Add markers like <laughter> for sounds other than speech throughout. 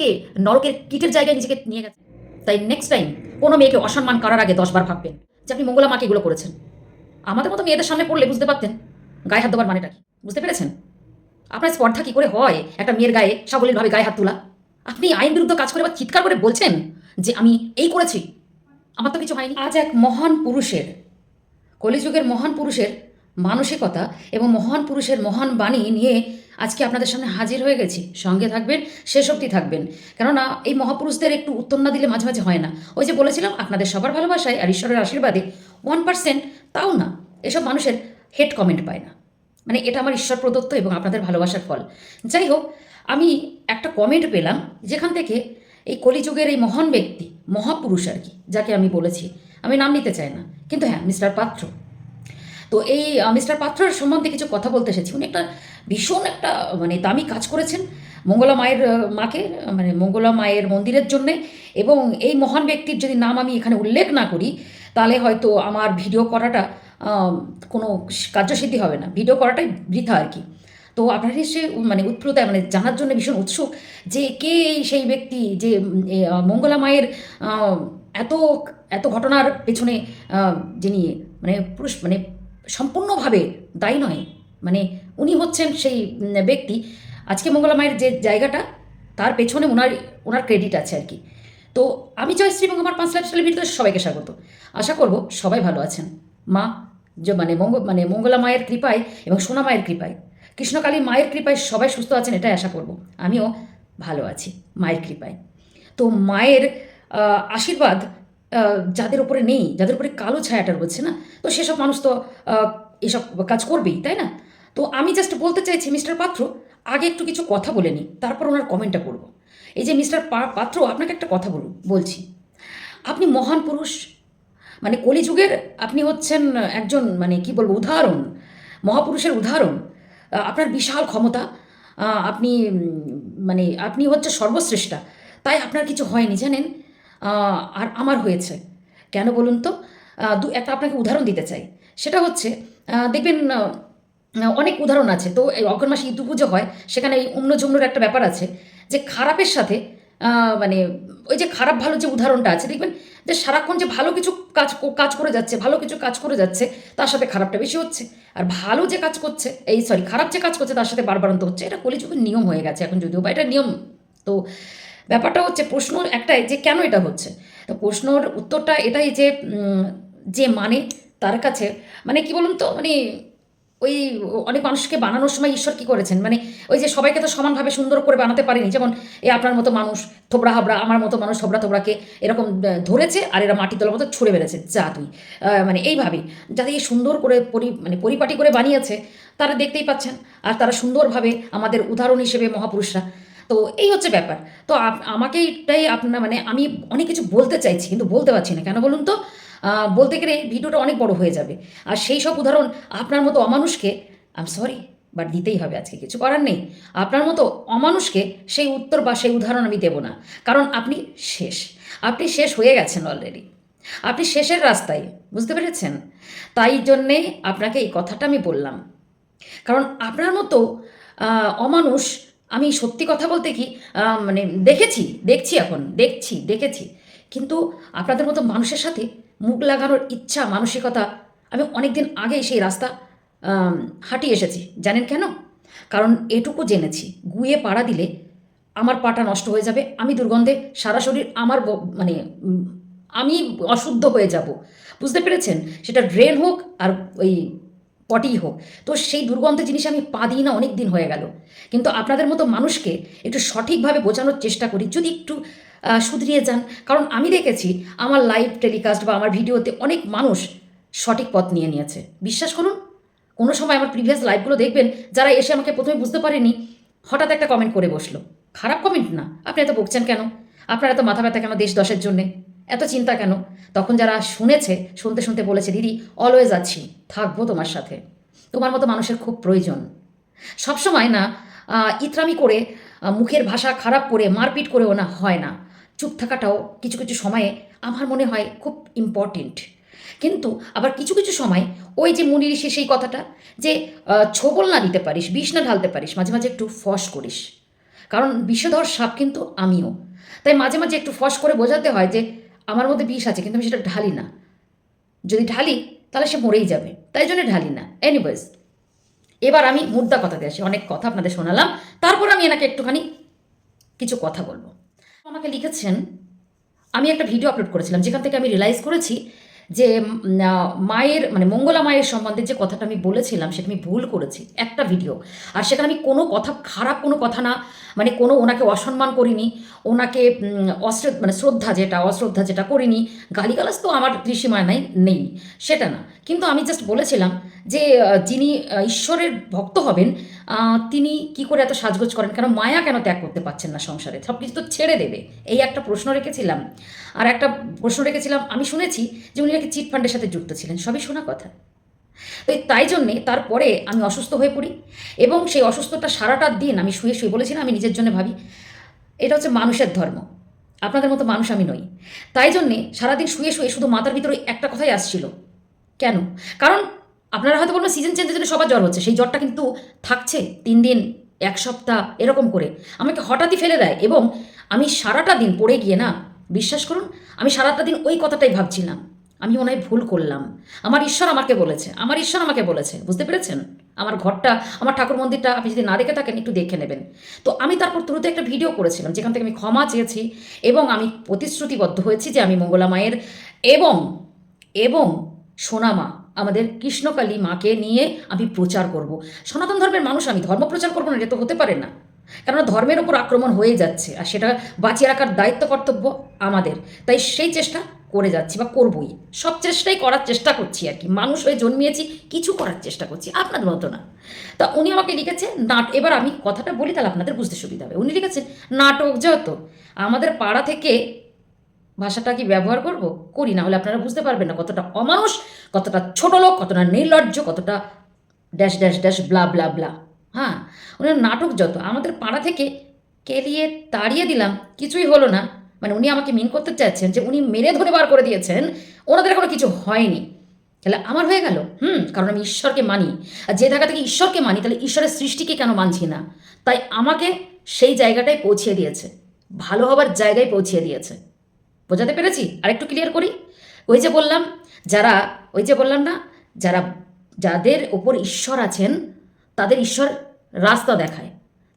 কে? নরকের কিটের জায়গায় নিজেকে নিয়ে গেছে। তাই নেক্সট টাইম কোনো মেয়েকে অসম্মান করার আগে দশবার ভাববেন যে আপনি মঙ্গলা মাকে এগুলো করেছেন। আমাদের মতো মেয়েদের সামনে পড়লে বুঝতে পারতেন গায়ে হাত দেওয়ার মানেটা কি? বুঝতে পেরেছেন? আপনার স্পর্ধা কি করে হয় একটা মেয়ের গায়ে সাবলীলভাবে গায়ে হাত তোলা? আপনি আইন বিরুদ্ধ কাজ করে বা চিৎকার করে বলছেন যে আমি এই করেছি। আমার তো কিছু হয়নি। আজ এক মহান পুরুষের, কলিযুগের মহান পুরুষের মানসিকতা এবং মহান পুরুষের মহান বাণী নিয়ে আজকে আপনাদের সামনে হাজির হয়ে গেছি। সঙ্গে থাকবেন শেষ অবধি থাকবেন। কেননা, এই মহাপুরুষদের একটু উত্তর না দিলে মাঝে মাঝে হয় না। ওই যে বলেছিলাম, আপনাদের সবার ভালোবাসায় আর ঈশ্বরের আশীর্বাদে ওয়ান পার্সেন্ট তাও না। এসব মানুষের হেড কমেন্ট পায় না। মানে এটা আমার ঈশ্বর প্রদত্ত এবং আপনাদের ভালোবাসার ফল। যাই হোক, আমি একটা কমেন্ট পেলাম, যেখান থেকে এই কলিযুগের এই মহান ব্যক্তি, মহাপুরুষ আর কি, যাকে আমি বলেছি, আমি নাম নিতে চাই না। কিন্তু হ্যাঁ মিস্টার পাত্র। তো এই মিস্টার পাত্রের সম্বন্ধে কিছু কথা বলতে এসেছি। উনি একটা ভীষণ একটা মানে দামি কাজ করেছেন মঙ্গলা মায়ের মাকে মানে মঙ্গলা মায়ের মন্দিরের জন্যে। এবং এই মহান ব্যক্তির যদি নাম আমি এখানে উল্লেখ না করি, তাহলে হয়তো আমার ভিডিও করাটা কোনো কার্যসিদ্ধি হবে না। ভিডিও করাটাই বৃথা আর কি। তো আপনারা নিশ্চয়ই মানে উৎপ্রতায় মানে জানার জন্য ভীষণ উৎসুক যে কে সেই ব্যক্তি যে মঙ্গলা মায়ের এত এত ঘটনার পেছনে যিনি মানে পুরুষ মানে সম্পূর্ণভাবে দায়ী নয় মানে উনি হচ্ছেন সেই ব্যক্তি। আজকে মঙ্গলা মায়ের যে জায়গাটা, তার পেছনে ওনার ওনার ক্রেডিট আছে আর কি। তো আমি জয়শ্রী এবং আমার পাঁচ লাইফস্টাইলের ভিডিওতে সবাইকে স্বাগত। আশা করব সবাই ভালো আছেন। মা যে মানে মঙ্গ মানে মঙ্গলা মায়ের কৃপায় এবং সোনা মায়ের কৃপায়। কৃষ্ণকালী মায়ের কৃপায় সবাই সুস্থ আছেন এটাই আশা করব। আমিও ভালো আছি মায়ের কৃপায়। তো মায়ের আশীর্বাদ যাদের উপরে নেই, যাদের উপরে কালো ছায়াটা রয়েছে না, তো সেসব মানুষ তো এসব কাজ করবেই, তাই না? তো আমি জাস্ট বলতে চাইছি মিস্টার পাত্র, আগে একটু কিছু কথা বলে নিই, তারপর ওনার কমেন্টটা করব। এই যে মিস্টার পাত্র, আপনাকে একটা কথা বলুন, বলছি। আপনি মহান পুরুষ মানে কলিযুগের আপনি হচ্ছেন একজন মানে কি বলব, উদাহরণ, মহাপুরুষের উদাহরণ আপনার বিশাল ক্ষমতা আপনি মানে আপনি হচ্ছে সর্বশ্রেষ্ঠা, তাই আপনার কিছু হয়নি, জানেন? আর আমার হয়েছে। কেন বলুন তো? দু একটা আপনাকে উদাহরণ দিতে চাই। সেটা হচ্ছে দেখবেন অনেক উদাহরণ আছে। তো এই অগ্রণ মাসে ইদু পুজো হয়, সেখানে এই অন্য জমনোর একটা ব্যাপার আছে যে খারাপের সাথে মানে ওই যে খারাপ ভালো যে উদাহরণটা আছে, দেখবেন যে সারাক্ষণ যে ভালো কিছু কাজ কাজ করে যাচ্ছে, ভালো কিছু কাজ করে যাচ্ছে, তার সাথে খারাপটা বেশি হচ্ছে। আর ভালো যে কাজ করছে, এই, সরি, খারাপ যে কাজ করছে, তার সাথে বারবারন্ত হচ্ছে। এটা কলিযুগের নিয়ম হয়ে গেছে এখন যদিও বা, এটা নিয়ম। তো ব্যাপারটা হচ্ছে প্রশ্ন একটাই যে কেন এটা হচ্ছে? তো প্রশ্নর উত্তরটা এটাই যে যে মানে তার কাছে মানে কি বলুন তো মানে ওই অনেক মানুষকে বানানোর সময় ঈশ্বর কি করেছেন? মানে ওই যে সবাইকে তো সমানভাবে সুন্দর করে বানাতে পারেনি। যেমন এই আপনার মতো মানুষ, থোবড়া হাবড়া, আমার মতো মানুষ, থোবড়া থোবড়াকে এরকম ধরেছে আর এরা মাটি তোলার মতো ছুঁড়ে বেড়েছে যা তুই। মানে এইভাবেই। যাতে এই সুন্দর করে পরি মানে পরিপাটি করে বানিয়েছে, তারা দেখতেই পাচ্ছেন। আর তারা সুন্দরভাবে আমাদের উদাহরণ হিসেবে মহাপুরুষরা তো এই হচ্ছে ব্যাপার। তো আমাকে এটাই আপনার মানে আমি অনেক কিছু বলতে চাইছি কিন্তু বলতে পারছি না। কেন বলুন তো? বলতে গেলে ভিডিওটা অনেক বড় হয়ে যাবে। আর সেই সব উদাহরণ আপনার মতো অমানুষকে আম সরি বাট দিতেই হবে আজকে, কিছু করার নেই। আপনার মতো অমানুষকে সেই উত্তর বা সেই উদাহরণ আমি দেব না। কারণ আপনি শেষ। আপনি শেষ হয়ে গেছেন অলরেডি আপনি শেষের রাস্তায়, বুঝতে পেরেছেন? তাই জন্যে আপনাকে এই কথাটা আমি বললাম। কারণ আপনার মতো অমানুষ আমি সত্যি কথা বলতে কি মানে দেখেছি, দেখছি এখন, দেখছি, দেখেছি। কিন্তু আপনাদের মতো মানুষের সাথে মুখ লাগানোর ইচ্ছা, মানসিকতা, আমি অনেক দিন আগেই সেই রাস্তা হাঁটিয়ে এসেছি, জানেন কেন? কারণ এটুকু জেনেছি, গুয়ে পাড়া দিলে আমার পাটা নষ্ট হয়ে যাবে, আমি দুর্গন্ধে সারা শরীর আমার মানে আমি অশুদ্ধ হয়ে যাব। বুঝতে পেরেছেন? সেটা ড্রেন হোক আর ওই পটি হোক। তো সেই দুর্গন্ধ জিনিস আমি পা দিই না অনেক দিন হয়ে গেল। কিন্তু আপনাদের মতো মানুষকে একটু সঠিকভাবে বোঝানোর চেষ্টা করি যদি একটু আহ, শুধরিয়ে যান। কারণ আমি দেখেছি আমার লাইভ টেলিকাস্ট বা আমার ভিডিওতে অনেক মানুষ সঠিক পথ নিয়ে নিয়েছে। বিশ্বাস করুন কোনো সময় আমার প্রিভিয়াস লাইভগুলো দেখবেন যারা এসে আমাকে প্রথমে বুঝতে পারেনি হঠাৎ একটা কমেন্ট করে বসল। খারাপ কমেন্ট না আপনি এত বকছেন কেন? আপনারা এত মাথা ব্যথা কেন দেশ দশের জন্যে? এত চিন্তা কেন? তখন যারা শুনেছে, শুনতে শুনতে বলেছে, দিদি অলওয়েজ আছি, থাকব তোমার সাথে। তোমার মতো মানুষের খুব প্রয়োজন। সবসময় না ইতরামি করে মুখের ভাষা খারাপ করে, মারপিট করেও না হয় না। চুপ থাকাটাও কিছু কিছু সময়ে আমার মনে হয় খুব ইম্পর্টেন্ট কিন্তু আবার কিছু কিছু সময় ওই যে মুনি ঋষি সেই কথাটা, যে ছোবল না দিতে পারিস, বিষ না ঢালতে পারিস, মাঝে মাঝে একটু ফস করিস। কারণ বিষধর সাপ কিন্তু আমিও। তাই মাঝে মাঝে একটু ফস করে বোঝাতে হয় যে আমার মধ্যে বিষ আছে, কিন্তু আমি সেটা ঢালি না। যদি ঢালি, তাহলে সে মরেই যাবে। তাই জন্য ঢালি না। এনিওয়েজ এবার আমি মুদ্রা কথাতে আসি। অনেক কথা আপনাদের শোনালাম। তারপর আমি এনাকে একটুখানি কিছু কথা বলব। আমাকে লিখেছেন, আমি একটা ভিডিও আপলোড করেছিলাম, যেখান থেকে আমি রিয়েলাইজ করেছি যে মায়ের মানে মঙ্গলা মায়ের সম্বন্ধে যে কথাটা আমি বলেছিলাম, সেটা আমি ভুল করেছি, একটা ভিডিও আর সেখানে আমি কোনো কথা, খারাপ কোনো কথা না মানে কোনো ওনাকে অসম্মান করিনি, ওনাকে অশ্র মানে শ্রদ্ধা যেটা, অশ্রদ্ধা যেটা করিনি, গালিগালাজ তো আমার ত্রিসীমায় নাই, নেই, সেটা না। কিন্তু আমি জাস্ট বলেছিলাম যে যিনি ঈশ্বরের ভক্ত হবেন তিনি কি করে এত সাজগোজ করেন? কেন মায়া কেন ত্যাগ করতে পারছেন না সংসারে? সব কিছু তো ছেড়ে দেবে। এই একটা প্রশ্ন রেখেছিলাম। আর একটা প্রশ্ন রেখেছিলাম, আমি শুনেছি যে উনি নাকি চিট ফান্ডের সাথে যুক্ত ছিলেন। সবই শোনা কথা। তো তাই জন্যে তারপরে আমি অসুস্থ হয়ে পড়ি এবং সেই অসুস্থতা সারাটা দিন আমি শুয়ে শুয়ে বলেছিলাম, আমি নিজের জন্য ভাবি, এটা হচ্ছে মানুষের ধর্ম। আপনাদের মতো মানুষ আমি নই। তাই জন্যে সারাদিন শুয়ে শুয়ে শুধু মাথার ভিতরে একটা কথাই আসছিল। কেন? কারণ আপনারা হয়তো বলবেন সিজন চেঞ্জের জন্য সবার জ্বর হচ্ছে, সেই জ্বরটা কিন্তু থাকছে তিন দিন, এক সপ্তাহ, এরকম করে। আমাকে হঠাৎই ফেলে দেয় এবং আমি সারাটা দিন পড়ে গিয়ে না, বিশ্বাস করুন, আমি সারাটা দিন ওই কথাটাই ভাবছিলাম। আমি হয় ভুল করলাম। আমার ঈশ্বর আমাকে বলেছে, আমার ঈশ্বর আমাকে বলেছে, বুঝতে পেরেছেন? আমার ঘরটা, আমার ঠাকুর মন্দিরটা আপনি যদি না দেখে থাকেন, একটু দেখে নেবেন। তো আমি তারপর তুরুতে একটা ভিডিও করেছিলাম, যেখান থেকে আমি ক্ষমা চেয়েছি এবং আমি প্রতিশ্রুতিবদ্ধ হয়েছি যে আমি মঙ্গলা মায়ের এবং এবং সোনামা আমাদের কৃষ্ণকালী মাকে নিয়ে আমি প্রচার করব। সনাতন ধর্মের মানুষ, আমি ধর্ম প্রচার করব না, এটা তো হতে পারে না। কেননা ধর্মের ওপর আক্রমণ হয়ে যাচ্ছে, আর সেটা বাঁচিয়ে রাখার দায়িত্ব কর্তব্য আমাদের। তাই সেই চেষ্টা করে যাচ্ছি বা করবই। সব চেষ্টাই করার চেষ্টা করছি আর কি। মানুষ হয়ে জন্মিয়েছি, কিছু করার চেষ্টা করছি আপনাদের মতো না। তা উনি আমাকে লিখেছে, নাট এবার আমি কথাটা বলি, তাহলে আপনাদের বুঝতে সুবিধা হবে। উনি লিখেছেন, নাটক যত, আমাদের পাড়া থেকে ভাষাটা কি ব্যবহার করব? করি, না হলে আপনারা বুঝতে পারবেন না কতটা অমানুষ, কতটা ছোট লোক, কতটা নির্লজ্জ, কতটা dash dash dash, blah blah blah. হ্যাঁ ওনার নাটক যত, আমাদের পাড়া থেকে কেলিয়ে তাড়িয়ে দিলাম, কিছুই হলো না। মানে উনি আমাকে মিন করতে চাচ্ছেন যে উনি মেরে ধরে বার করে দিয়েছেন, ওনাদের এখনও কিছু হয়নি। তাহলে আমার হয়ে গেল? হুম, কারণ আমি ঈশ্বরকে মানি। আর যে জায়গা থেকে ঈশ্বরকে মানি, তাহলে ঈশ্বরের সৃষ্টিকে কেন মানছি না? তাই আমাকে সেই জায়গাটায় পৌঁছিয়ে দিয়েছে। ভালো হবার জায়গায় পৌঁছিয়ে দিয়েছে। বোঝাতে পেরেছি? আরেকটু ক্লিয়ার করি? ওই যে বললাম, যারা, ওই যে বললাম না, যারা, যাদের ওপর ঈশ্বর আছেন, তাদের ঈশ্বর রাস্তা দেখায়।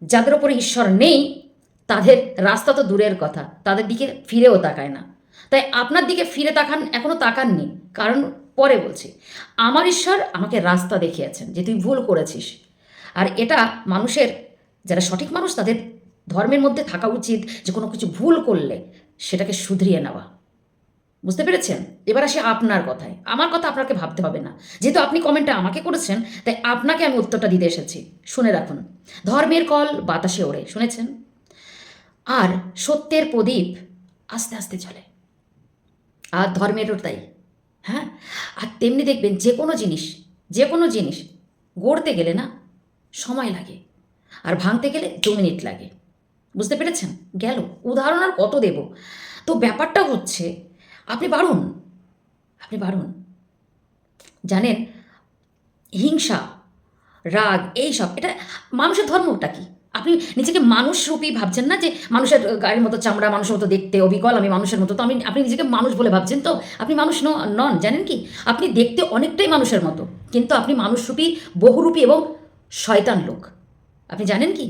যাদের ওপর ঈশ্বর নেই, তাদের রাস্তা তো দূরের কথা, তাদের দিকে ফিরেও তাকায় না। তাই আপনার দিকে ফিরে তাকান এখনও তাকাননি। কারণ পরে বলছি, আমার ঈশ্বর আমাকে রাস্তা দেখিয়েছেন যে তুই ভুল করেছিস। আর এটা মানুষের, যারা সঠিক মানুষ, তাদের ধর্মের মধ্যে থাকা উচিত যে কোনো কিছু ভুল করলে সেটাকে শুধরিয়ে নেওয়া। বুঝতে পেরেছেন? এবার আসি আপনার কথায়। আমার কথা আপনাকে ভাবতে হবে না। যেহেতু আপনি কমেন্টটা আমাকে করেছেন, তাই আপনাকে আমি উত্তরটা দিতে এসেছি। শুনে রাখুন। ধর্মের কল বাতাসে ওড়ে, শুনেছেন? আর সত্যের প্রদীপ আস্তে আস্তে চলে আর ধর্মেরও তাই হ্যাঁ? আর তেমনি দেখবেন যে কোনো জিনিস, যে কোনো জিনিস গড়তে গেলে না সময় লাগে। আর ভাঙতে গেলে দু মিনিট লাগে। বুঝতে পেরেছেন? গেল। উদাহরণ আর কত দেব? তো ব্যাপারটা হচ্ছে, আপনি বাড়ুন আপনি বাড়ুন জানেন, হিংসা, রাগ, এইসব, এটা মানুষের ধর্মটা কি? আপনি নিজেকে মানুষরূপী ভাবছেন না যে মানুষের গায়ের মতো চামড়া, মানুষের মতো দেখতে অবিকল, আমি মানুষের মতো? তো আমি, আপনি নিজেকে মানুষ বলে ভাবছেন তো? আপনি মানুষ নন, জানেন কি? আপনি দেখতে অনেকটাই মানুষের মতো, কিন্তু আপনি মানুষরূপী বহুরূপী এবং শয়তান লোক। আপনি জানেন কি?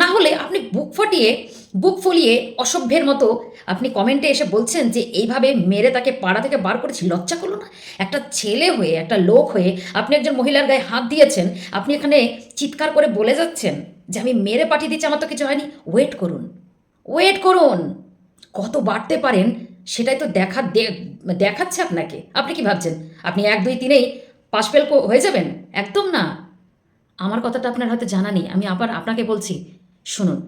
না হলে আপনি বুক ফাটিয়ে, বুক ফলিয়ে অসভ্যের মতো আপনি কমেন্টে এসে বলছেন যে, এইভাবে মেরে তাকে পাড়া থেকে বার করেছি? লজ্জা করল না? একটা ছেলে হয়ে, একটা লোক হয়ে আপনি একজন মহিলার গায়ে হাত দিয়েছেন, আপনি এখানে চিৎকার করে বলে যাচ্ছেন যে, আমি মেরে পাঠিয়ে দিচ্ছি, আমার তো কিছু হয়নি। ওয়েট করুন। ওয়েট করুন। কত বাড়তে পারেন সেটাই তো দেখা দেখাচ্ছে আপনাকে। আপনি কি ভাবছেন? আপনি এক, দুই, তিনেই পাশ ফেল হয়ে যাবেন? একদম না। আমার কথাটা আপনার হয়তো জানা নেই, আমি আবার আপনাকে বলছি। শুনুন,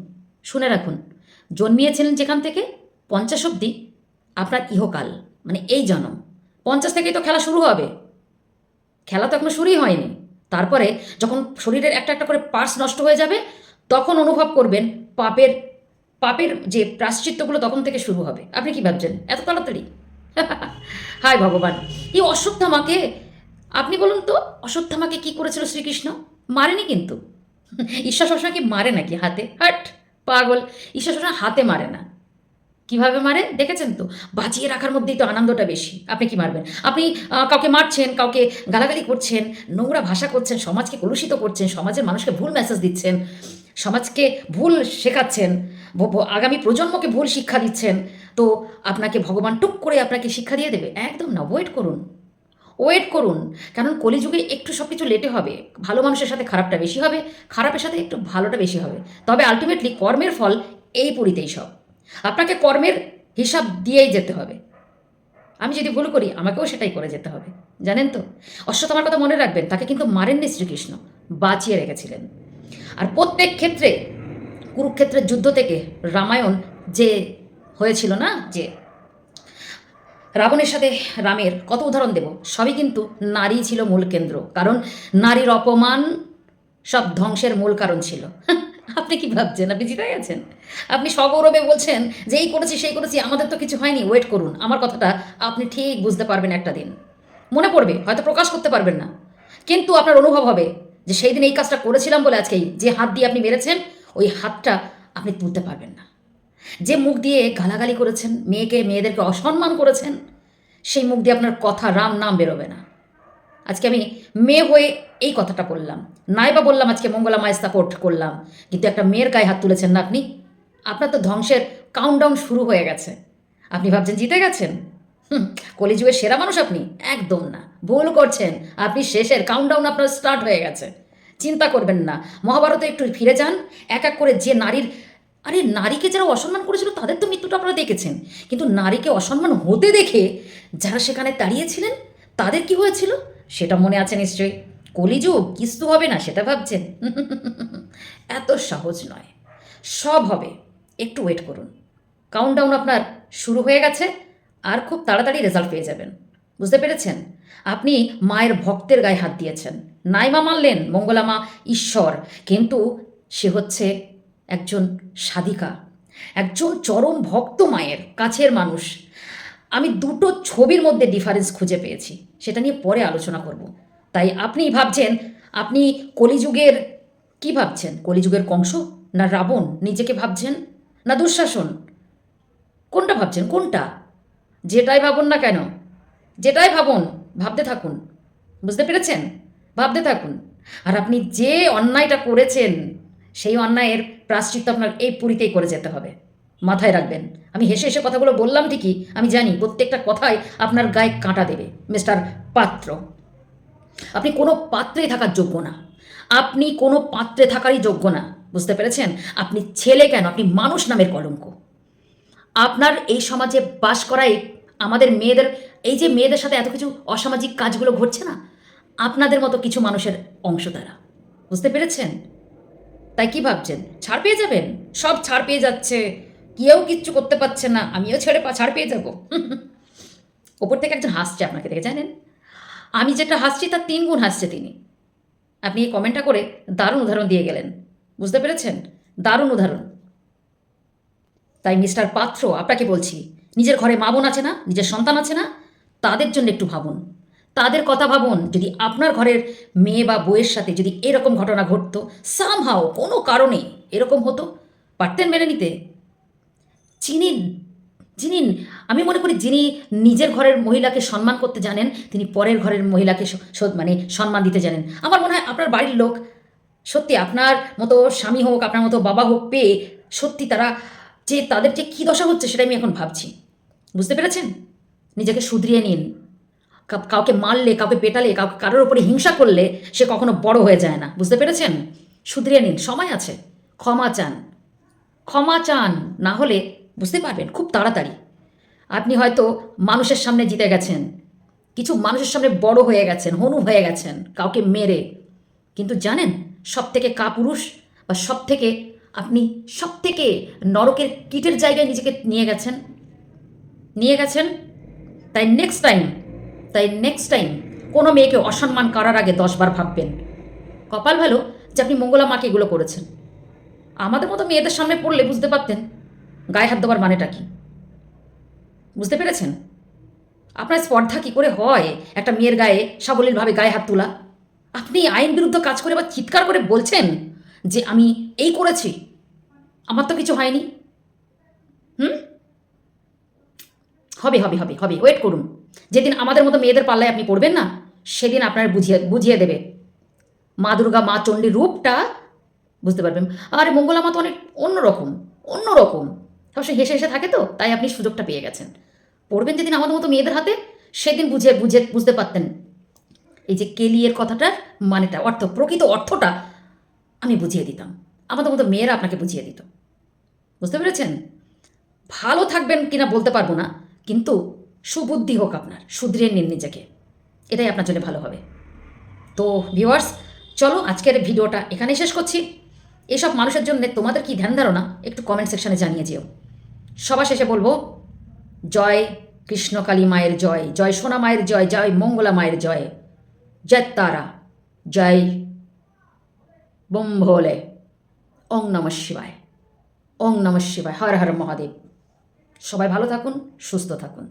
শুনে রাখুন। জন্মিয়েছিলেন যেখান থেকে? পঞ্চাশ অব্দি। আপনার ইহকাল মানে এই জন্ম। পঞ্চাশ থেকেই তো খেলা শুরু হবে। খেলা তো এখনও শুরুই হয়নি। তারপরে যখন শরীরের একটা একটা করে পার্টস নষ্ট হয়ে যাবে, তখন অনুভব করবেন পাপের পাপের যে প্রাশ্চিত্যগুলো তখন থেকে শুরু হবে। আপনি কি ভাবছেন? এত তাড়াতাড়ি? হায় ভগবান! এই অশ্বত্থামাকে, আপনি বলুন তো, অশ্বত্থামাকে কি করেছিল শ্রীকৃষ্ণ? মারেনি কিন্তু। ঈশ্বর সবসময় কি মারে নাকি হাতে? হাট, পাগল। ঈশ্বর শোনা হাতে মারে না। কীভাবে মারে? দেখেছেন তো? বাঁচিয়ে রাখার মধ্যেই তো আনন্দটা বেশি। আপনি কি মারবেন? আপনি কাউকে মারছেন, কাউকে গালাগালি করছেন, নোংরা ভাষা করছেন, সমাজকে কলুষিত করছেন, সমাজের মানুষকে ভুল মেসেজ দিচ্ছেন, সমাজকে ভুল শেখাচ্ছেন আগামী প্রজন্মকে ভুল শিক্ষা দিচ্ছেন, তো আপনাকে ভগবান টুক করে আপনাকে শিক্ষা দিয়ে দেবে। একদম না ওয়েট করুন। ওয়েট করুন। কারণ কলিযুগে একটু সব কিছু লেটে হবে। ভালো মানুষের সাথে খারাপটা বেশি হবে, খারাপের সাথে একটু ভালোটা বেশি হবে। তবে আলটিমেটলি কর্মের ফল এই পুরীতেই সব। আপনাকে কর্মের হিসাব দিয়েই যেতে হবে। আমি যদি ভুল করি, আমাকেও সেটাই করে যেতে হবে। জানেন তো? অশ্বত্থামার কথা মনে রাখবেন, তাকে কিন্তু মারেননি শ্রীকৃষ্ণ। বাঁচিয়ে রেখেছিলেন। আর প্রত্যেক ক্ষেত্রে, কুরুক্ষেত্রের যুদ্ধ থেকে রামায়ণ যে হয়েছিল না, যে রাবণের সাথে রামের কত উদাহরণ দেব? সবই কিন্তু নারী ছিল মূল কেন্দ্র। কারণ নারীর অপমান সব ধ্বংসের মূল কারণ ছিল। <laughs> আপনি কি ভাবছেন? আপনি জিতে গেছেন। আপনি সগৌরবে বলছেন যে এই করেছি, সেই করেছি, আমাদের তো কিছু হয়নি। ওয়েট করুন। আমার কথাটা আপনি ঠিক বুঝতে পারবেন একটা দিন। মনে পড়বে, হয়তো প্রকাশ করতে পারবেন না। কিন্তু আপনার অনুভব হবে যে সেই দিন এই কাজটা করেছিলাম বলে আজকেই যে হাত দিয়ে আপনি মেরেছেন, ওই হাতটা আপনি তুলতে পারবেন না। যে মুখ দিয়ে গালাগালি করেছেন, মেয়েকে, মেয়েদেরকে অসম্মান করেছেন, সেই মুখ দিয়ে আপনার কথা, রাম, নাম বেরোবে না। আজকে আমি মেয়ে হয়ে এই কথাটা বললাম। নাইবা বললাম, আজকে মঙ্গলা মায়ের সাপোর্ট করলাম। কিন্তু একটা মেয়ের গায়ে হাত তুলেছেন না আপনি? আপনার তো ধ্বংসের কাউন্টডাউন শুরু হয়ে গেছে। আপনি ভাবছেন, জিতে গেছেন? হুম, কলিযুগের সেরা মানুষ আপনি? একদম না। ভুল করছেন। আপনি শেষের কাউন্টডাউন আপনার স্টার্ট হয়ে গেছে। চিন্তা করবেন না। মহাভারতে একটু ফিরে যান। এক এক করে যে নারীর আরে নারীকে যারা অসম্মান করেছিল, তাদের তো মৃত্যুটা আপনারা দেখেছেন। কিন্তু নারীকে অসম্মান হতে দেখে যারা সেখানে দাঁড়িয়েছিলেন, তাদের কি হয়েছিল? সেটা মনে আছে নিশ্চয়ই। কলিযুগ, কিস্তু হবে না, সেটা ভাবছেন। <laughs> এত সহজ নয়। সব হবে। একটু ওয়েট করুন। কাউন্টডাউন আপনার শুরু হয়ে গেছে, আর খুব তাড়াতাড়ি রেজাল্ট পেয়ে যাবেন। বুঝতে পেরেছেন? আপনি মায়ের ভক্তের গায়ে হাত দিয়েছেন। নাইমা মানলেন, মঙ্গলামা ঈশ্বর। কিন্তু সে হচ্ছে একজন সাধিকা, একজন চরম ভক্ত মায়ের কাছের মানুষ। আমি দুটো ছবির মধ্যে ডিফারেন্স খুঁজে পেয়েছি, সেটা নিয়ে পরে আলোচনা করব। তাই আপনি ভাবছেন, আপনি কলিযুগের, কি ভাবছেন? কলিযুগের কংস না রাবণ? নিজেকে ভাবছেন? না দুঃশাসন? কোনটা ভাবছেন? কোনটা? যেটাই ভাবুন না কেন? যেটাই ভাবুন, ভাবতে থাকুন। বুঝতে পেরেছেন? ভাবতে থাকুন। আর আপনি যে অন্যায়টা করেছেন, সেই অন্যায়ের প্রাশ্চিত্য আপনার এই পুরীতেই করে যেতে হবে। মাথায় রাখবেন। আমি হেসে হেসে কথাগুলো বললাম ঠিকই, আমি জানি প্রত্যেকটা কথাই আপনার গায়ে কাঁটা দেবে, মিস্টার পাত্র। আপনি কোনো পাত্রে থাকার যোগ্য না। আপনি কোনো পাত্রে থাকারই যোগ্য না। বুঝতে পেরেছেন? আপনি ছেলে কেন? আপনি মানুষ নামের কলঙ্ক। আপনার এই সমাজে বাস করাই আমাদের মেয়েদের, এই যে মেয়েদের সাথে এত কিছু অসামাজিক কাজগুলো ঘটছে না, আপনাদের মতো কিছু মানুষের অংশ দ্বারা বুঝতে পেরেছেন? তাই কি ভাবছেন? ছাড় পেয়ে যাবেন? সব ছাড় পেয়ে যাচ্ছে। কেউ কিচ্ছু করতে পারছে না। আমিও ছেড়ে পা- ছাড় পেয়ে যাব। <laughs> ওপর থেকে একজন হাসছে আপনাকে দেখে, জানেন? আমি যেটা হাসছি তার তিন গুণ হাসছে তিনি। আপনি এই কমেন্টটা করে দারুণ উদাহরণ দিয়ে গেলেন। বুঝতে পেরেছেন? দারুণ উদাহরণ। তাই মিস্টার পাত্র, আপনাকে বলছি, নিজের ঘরে মা বোন আছে না? নিজের সন্তান আছে না? তাদের জন্য একটু ভাবুন। তাদের কথা ভাবুন। যদি আপনার ঘরের মেয়ে বা বউয়ের সাথে যদি এরকম ঘটনা ঘটতো সামহাও কোনো কারণে এরকম হতো, পারতেন মেনে নিতে? যিনি যিনি, আমি মনে করি যিনি নিজের ঘরের মহিলাকে সম্মান করতে জানেন, তিনি পরের ঘরের মহিলাকে মানে সম্মান দিতে জানেন। আমার মনে হয় আপনার বাড়ির লোক, সত্যি আপনার মতো স্বামী হোক, আপনার মতো বাবা হোক, পেয়ে সত্যি তারা যে তাদের যে কী দশা হচ্ছে সেটা আমি এখন ভাবছি। বুঝতে পেরেছেন? নিজেকে শুধরিয়ে নিন। কাউকে মারলে, কাউকে পেটালে, কাউকে কারোর উপরে হিংসা করলে সে কখনো বড় হয়ে যায় না। বুঝতে পেরেছেন? শুধরিয়ে নিন, সময় আছে। ক্ষমা চান। ক্ষমা চান, না হলে বুঝতে পারবেন, খুব তাড়াতাড়ি। আপনি হয়তো মানুষের সামনে জিতে গেছেন। কিছু মানুষের সামনে বড় হয়ে গেছেন, হনু হয়ে গেছেন, কাউকে মেরে। কিন্তু জানেন সব থেকে কাপুরুষ বা সব থেকে আপনি সব থেকে নরকের কীটের জায়গায় নিজেকে নিয়ে গেছেন? নিয়ে গেছেন? তাই নেক্সট টাইম তাই নেক্সট টাইম কোনো মেয়েকে অসম্মান করার আগে দশবার ভাববেন। কপাল ভালো যে আপনি মঙ্গলা মাকে এগুলো করেছেন। আমাদের মতো মেয়েদের সামনে পড়লে বুঝতে পারতেন গায়ে হাত দেওয়ার মানেটা কি। বুঝতে পেরেছেন? আপনার স্পর্ধা কি করে হয় একটা মেয়ের গায়ে সাবলীলভাবে গায়ে হাত তোলা? আপনি আইন বিরুদ্ধ কাজ করে বা চিৎকার করে বলছেন যে আমি এই করেছি, আমার তো কিছু হয়নি। হুম? হবে হবে হবে হবে ওয়েট করুন। যেদিন আমাদের মতো মেয়েদের পাল্লায় আপনি পড়বেন না, সেদিন আপনার বুঝিয়ে বুঝিয়ে দেবে। মা দুর্গা, মা চণ্ডীর রূপটা বুঝতে পারবেন। আর মঙ্গলা মা তো অনেক অন্যরকম অন্যরকম। সবসময় হেসে হেসে থাকে তো, তাই আপনি সুযোগটা পেয়ে গেছেন। পড়বেন যেদিন আমাদের মতো মেয়েদের হাতে, সেদিন বুঝে বুঝে, বুঝতে পারতেন। এই যে কেলিয়ের কথাটার মানেটা, অর্থ, প্রকৃত অর্থটা আমি বুঝিয়ে দিতাম। আমাদের মতো মেয়েরা আপনাকে বুঝিয়ে দিত। বুঝতে পেরেছেন? ভালো থাকবেন কিনা বলতে পারব না, কিন্তু সুবুদ্ধি হোক আপনার শুধরিয়ে নিন নিজেকে। এটাই আপনার জন্য ভালো হবে। তো ভিউয়ার্স চলো আজকের ভিডিওটা এখানেই শেষ করছি। এসব মানুষের জন্য তোমাদের কি ধ্যান ধারণা, একটু কমেন্ট সেকশনে জানিয়ে যেও। সবার শেষে বলব, জয় কৃষ্ণকালী মায়ের জয় জয় সোনা মায়ের জয় জয় মঙ্গলা মায়ের জয়। জয় তারা, জয় বোম ভোলে ওং নম শিবায়, ওং নম শিবায়, হর হর মহাদেব। সবাই ভালো থাকুন, সুস্থ থাকুন।